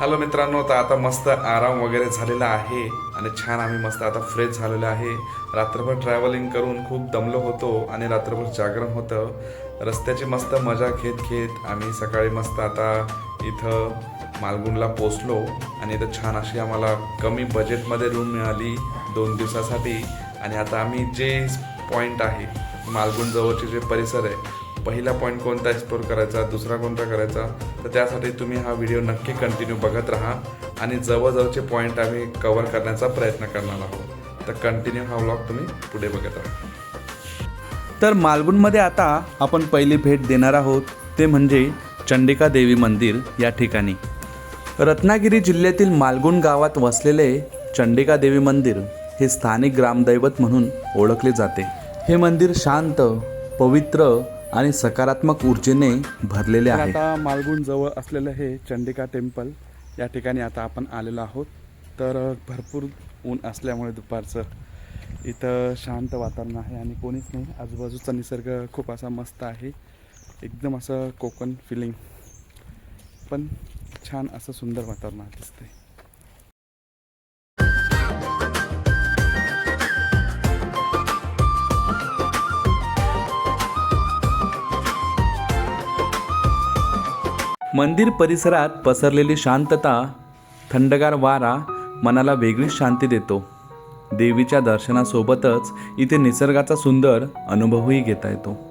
Hello मित्रांनो तर आता मस्त आराम वगैरे झालेला आहे आणि छान आम्ही मस्त आता फ्रेश झालेलो आहे. रात्रभर ट्रॅव्हलिंग करून खूप दमलो होतो आणि रात्रभर जागरण होतं. रस्त्याची मस्त मजा घेत घेत आम्ही सकाळी मस्त आता इथं मालगुंडला पोचलो आणि इथं छान अशी आम्हाला कमी बजेटमध्ये रूम मिळाली दोन दिवसासाठी. आणि आता आम्ही जे पॉईंट आहे मालगुंड जवळचे जे परिसर आहे पहिला पॉईंट कोणता एक्सप्लोर करायचा दुसरा कोणता करायचा तर त्यासाठी तुम्ही हा व्हिडिओ नक्की कंटिन्यू बघत राहा. आणि जवळजवळचे पॉईंट आम्ही कवर करण्याचा प्रयत्न करणार आहोत. तर कंटिन्यू हा व्लॉग तुम्ही पुढे बघत राहा. तर मालगुणमध्ये आता आपण पहिली भेट देणार आहोत. ते म्हणजे चंडिका देवी मंदिर या ठिकाणी. रत्नागिरी जिल्ह्यातील मालगुण गावात वसलेले चंडिका देवी मंदिर हे स्थानिक ग्रामदैवत म्हणून ओळखले जाते. हे मंदिर शांत पवित्र आणि सकारात्मक ऊर्जेने भरलेले आहे. आता मालगुण जवळ असलेलं हे चंडिका टेम्पल या ठिकाणी आता आपण आलेलो आहोत. तर भरपूर ऊन असल्यामुळे दुपारचं इथं शांत वातावरण आहे आणि कोणीच नाही. आजूबाजूचा निसर्ग खूप असा मस्त आहे. एकदम असं कोकण फिलिंग पण छान असं सुंदर वातावरण दिसतंय. मंदिर परिसरात पसरलेली शांतता थंडगार वारा मनाला वेगळीच शांती देतो. देवीच्या दर्शनासोबतच इथे निसर्गाचा सुंदर अनुभवही घेता येतो.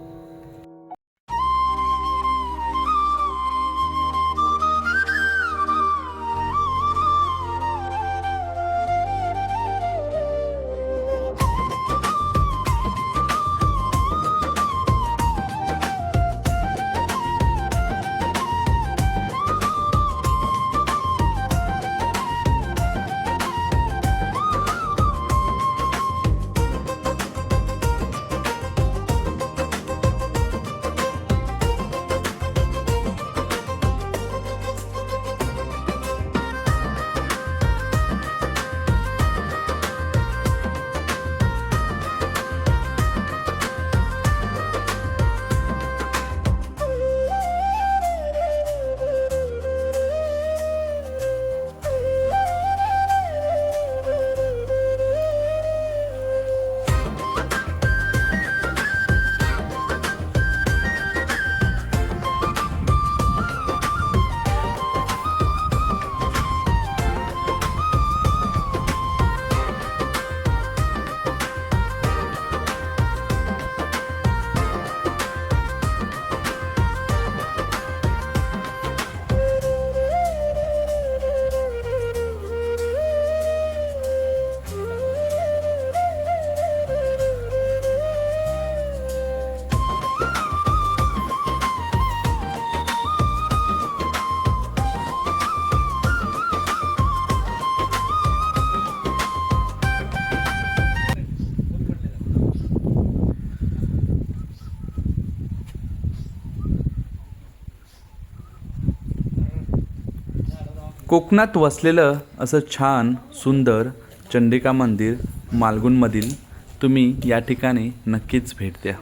कोकणात वसलेलं असं छान सुंदर चंडिका मंदिर मालगुणमधील तुम्ही या ठिकाणी नक्कीच भेट द्या.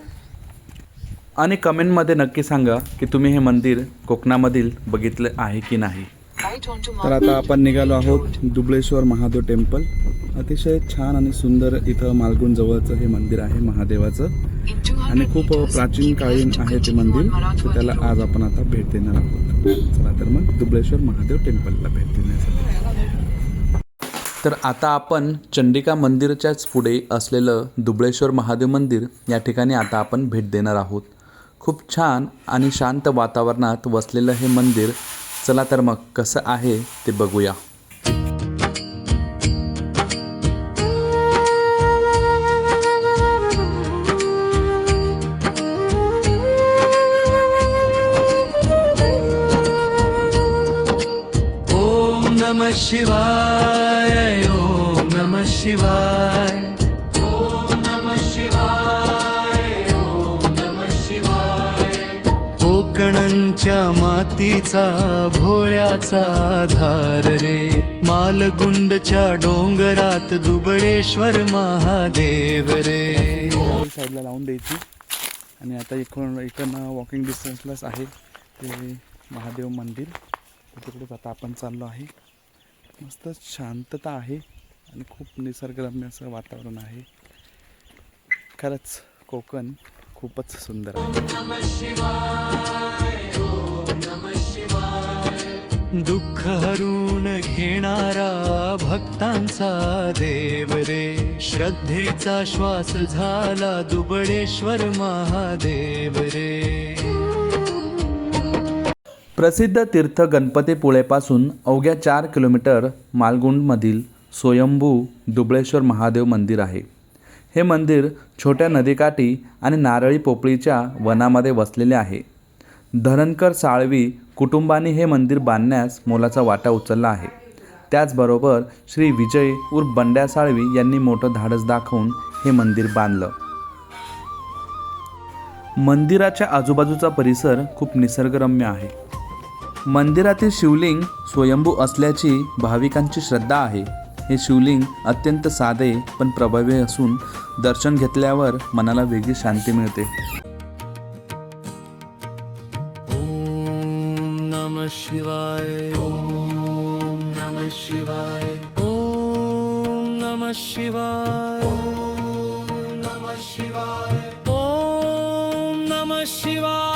आणि कमेंटमध्ये नक्की सांगा की तुम्ही हे मंदिर कोकणामधील बघितलं आहे की नाही. तर आता आपण निघालो आहोत दुबळेश्वर महादेव टेम्पल. अतिशय छान आणि सुंदर इथं मालगुण जवळचं हे मंदिर आहे महादेवाचं. आणि खूप प्राचीन काळीन आहे ते मंदिर तर त्याला आज आपण आता भेट देणार आहोत. चला तर मग दुबळेश्वर महादेव टेम्पलला भेट देण्यासाठी. तर आता आपण चंडिका मंदिरच्याच पुढे असलेलं दुबळेश्वर महादेव मंदिर या ठिकाणी आता आपण भेट देणार आहोत. खूप छान आणि शांत वातावरणात वसलेलं हे मंदिर चला तर मग कसं आहे ते बघूया. ओम नमः शिवाय ओम नमः शिवाय. कोकणच्या मातीचा भोळ्याचा धार रे. मालगुंडच्या डोंगरात दुबळेश्वर महादेव रे. साईडला लावून द्यायची. आणि आता इकडून इकडनं वॉकिंग डिस्टन्सलाच आहे ते महादेव मंदिर. तिकडेच आता आपण चाललो आहे. मस्त शांतता आहे आणि खूप निसर्गरम्य असं वातावरण आहे. खरंच कोकण खूपच सुंदर आहे. दुःख हरून घेणारा भक्तांचा देव रे श्रद्धेचा श्वास झाला दुबळेश्वर महादेव रे. प्रसिद्ध तीर्थ गणपतीपुळेपासून अवघ्या चार किलोमीटर मालगुंडमधील स्वयंभू दुबळेश्वर महादेव मंदिर आहे. हे मंदिर छोट्या नदीकाठी आणि नारळी पोपळीच्या वनामध्ये वसलेले आहे. धरणकर साळवी कुटुंबाने हे मंदिर बांधण्यास मोलाचा वाटा उचलला आहे. त्याचबरोबर श्री विजय उर्फ बंड्या साळवी यांनी मोठं धाडस दाखवून हे मंदिर बांधलं. मंदिराच्या आजूबाजूचा परिसर खूप निसर्गरम्य आहे. मंदिरातील शिवलिंग स्वयंभू असल्याची भाविकांची श्रद्धा आहे. हे शिवलिंग अत्यंत साधे पण प्रभावी असून दर्शन घेतल्यावर मनाला वेगळी शांती मिळते. शिवाय. ओम नम शिवाय. ओम नम शिवाय. ओम नम शिवाय. ओम नम शिवाय.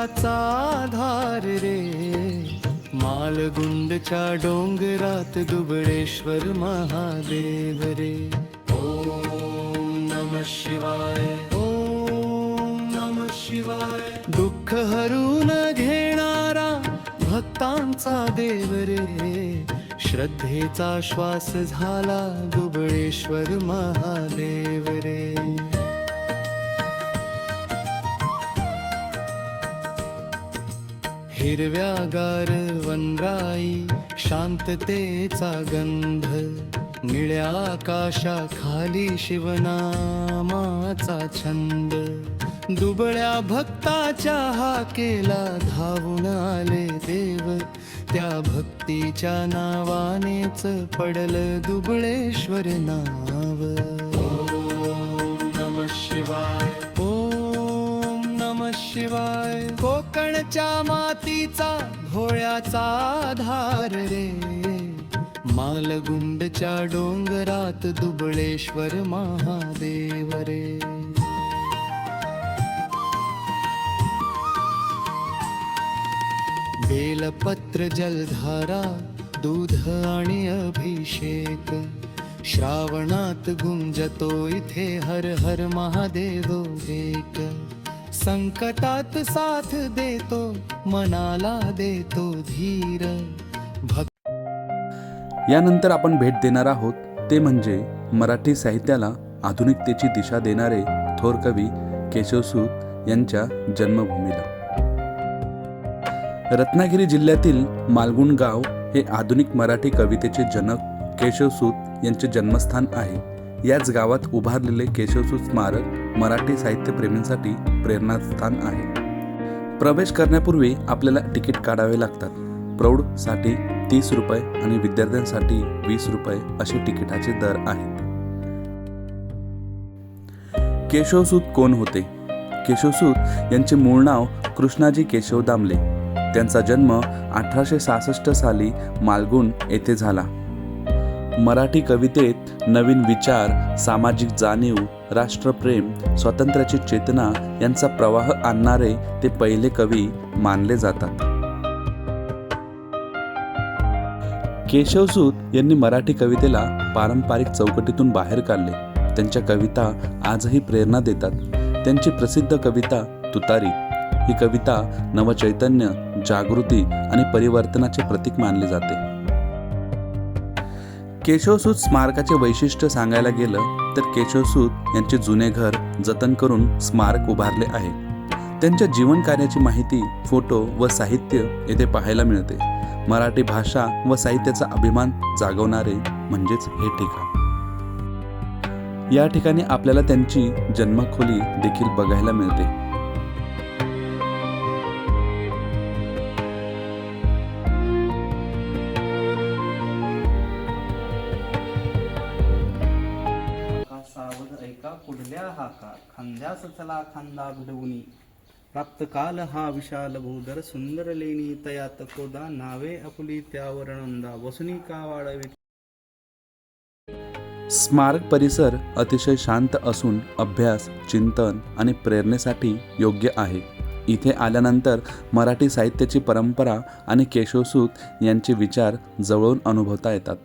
भोळ्याचा आधार रे. मालगुंडच्या डोंगरात दुबळेश्वर महादेव रे. ओम नम शिवाय. ओम नम शिवाय. दुःख हरून घेणारा भक्तांचा देव रे. श्रद्धेचा श्वास झाला दुबळेश्वर महादेव रे. हिरव्यागार वनराई शांततेचा गंध निळ्या आकाशाखाली शिवनामाचा छंद. दुबळ्या भक्ताच्या हाकेला धावून आले देव त्या भक्तीच्या नावानेच पडल दुबळेश्वर नाव. नम शिवाय. शिवाय कोकणच्या मातीचा भोळ्याचा आधार रे. मालगुंडच्या डोंगरात दुबळेश्वर महादेव रे. बेलपत्र जलधारा दूध आणि अभिषेक. श्रावणात गुंजतो इथे हर हर महादेव एक. संकटात साथ देतो मनाला देतो धीर. भक्त यानंतर आपण भेट देणार आहोत ते म्हणजे मराठी साहित्याला आधुनिकतेची दिशा देणारे थोर कवी केशवसूत यांच्या जन्मभूमीला. रत्नागिरी जिल्ह्यातील मालगुण गाव हे आधुनिक मराठी कवितेचे जनक केशवसूत यांचे जन्मस्थान आहे. याच गावात उभारलेले केशवसूत स्मारक मराठी साहित्यप्रेमींसाठी प्रेरणास्थान आहे. प्रवेश करण्यापूर्वी आपल्याला तिकीट काढावे लागतात. प्रौढसाठी तीस रुपये आणि विद्यार्थ्यांसाठी वीस रुपये असे तिकिटाचे दर आहेत. केशवसूत कोण होते? केशवसूत यांचे मूळ नाव कृष्णाजी केशव दामले. त्यांचा जन्म अठराशे सहासष्ट साली मालगुण येथे झाला. मराठी कवितेत नवीन विचार सामाजिक जाणीव राष्ट्रप्रेम स्वातंत्र्याची चेतना यांचा प्रवाह आणणारे ते पहिले कवी मानले जातात. केशवसूत यांनी मराठी कवितेला पारंपरिक चौकटीतून बाहेर काढले. त्यांच्या कविता आजही प्रेरणा देतात. त्यांची प्रसिद्ध कविता तुतारी. ही कविता नवचैतन्य जागृती आणि परिवर्तनाचे प्रतीक मानले जाते. केशवसूत स्मारकाचे वैशिष्ट्य सांगायला गेलं तर केशवसूत यांचे जुने घर जतन करून स्मारक उभारले आहे. त्यांच्या जीवन कार्याची माहिती फोटो व साहित्य येथे पाहायला मिळते. मराठी भाषा व साहित्याचा अभिमान जागवणारे म्हणजेच हे ठिकाण. या ठिकाणी आपल्याला त्यांची जन्मखोली देखील बघायला मिळते. खांद्यास चला खांदा भिडवुनी प्राप्त काल हा विशाल भूधर सुंदर लेणी. तयात कोदा नावे अपुली त्यावर नंदा. वसुनी का वाढवी स्मारक परिसर अतिशय शांत असून अभ्यास चिंतन आणि प्रेरणेसाठी योग्य आहे. इथे आल्यानंतर मराठी साहित्याची परंपरा आणि केशवसूत यांचे विचार जवळून अनुभवता येतात.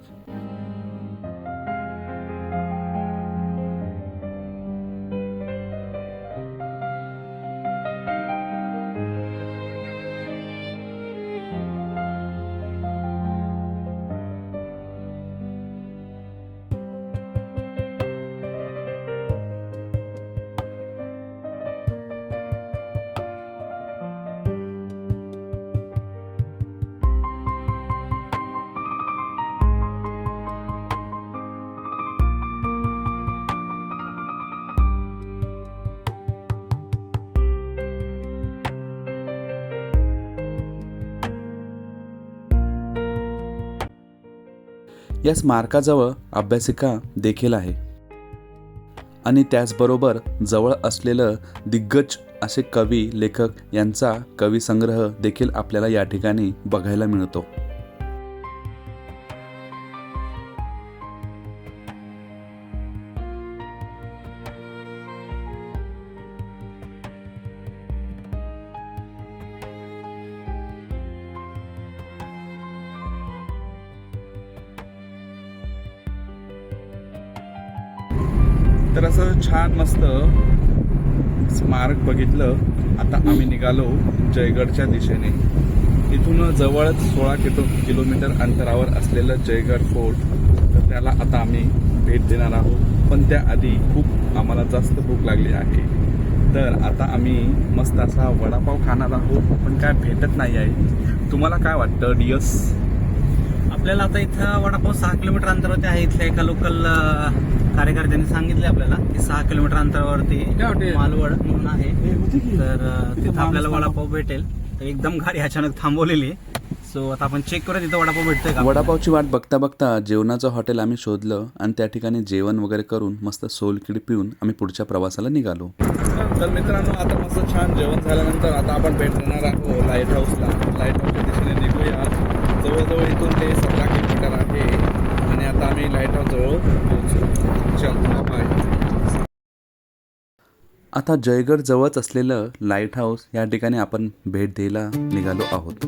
या स्मारकाजवळ अभ्यासिका देखील आहे. आणि त्याचबरोबर जवळ असलेलं दिग्गज असे कवी लेखक यांचा कविसंग्रह देखील आपल्याला या ठिकाणी बघायला मिळतो. तर असं छान मस्त स्मारक बघितलं. आता आम्ही निघालो जयगडच्या दिशेने. इथून जवळच सोळा किलो किलोमीटर अंतरावर असलेलं जयगड फोर्ट. तर त्याला आता आम्ही भेट देणार आहोत. पण त्याआधी खूप आम्हाला जास्त भूक लागली आहे. तर आता आम्ही मस्त असा वडापाव खाणार आहोत. पण काय भेटत नाही आहे. तुम्हाला काय वाटतं डियस आपल्याला आता इथं वडापाव सहा किलोमीटर अंतरावरती आहे. इथल्या एका लोकल कार्यकर्त्यांनी सांगितले आपल्याला की सहा किलोमीटर अंतरावरती काय हॉटेल? मालवड म्हणून आहे. तर तिथं आपल्याला वडापाव भेटेल. तर एकदम गाडी अचानक थांबवलेली सो आता आपण चेक करूया तिथं वडापाव भेटतोय का? वडापावची वाट बघता बघता जेवणाचं हॉटेल आम्ही शोधलं आणि त्या ठिकाणी जेवण वगैरे करून मस्त सोलकिडी पिऊन आम्ही पुढच्या प्रवासाला निघालो. तर मित्रांनो आता मस्त छान जेवण झाल्यानंतर आता आपण भेट देणार आहोत लाइट हाऊसला लाइट हाऊसच्या दिशेने निघूया. जवळजवळ इथून ते सतरा किलोमीटर आहे. आणि आता आम्ही लाइट हाऊस जवळ पोहोचू आता जयगड जवळच असलेलं लाइट हाऊस या ठिकाणी आपण भेट द्यायला निघालो आहोत.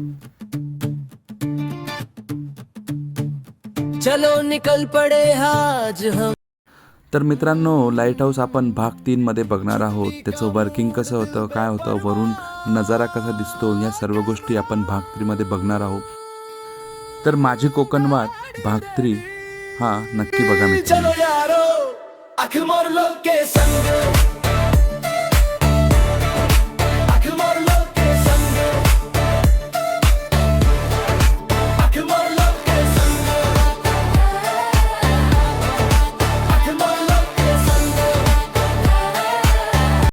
चलो निकल पड़े आज हम. तर मित्रांनो लाइट हाऊस आपण भाग तीनमध्ये बघणार आहोत. त्याचं वर्किंग कसं होतं काय होतं वरून नजारा कसा दिसतो या सर्व गोष्टी आपण भाग थ्रीमध्ये बघणार आहोत. तर माझी कोकणवाट भाग थ्री हा नक्की बघा मित्रांनो.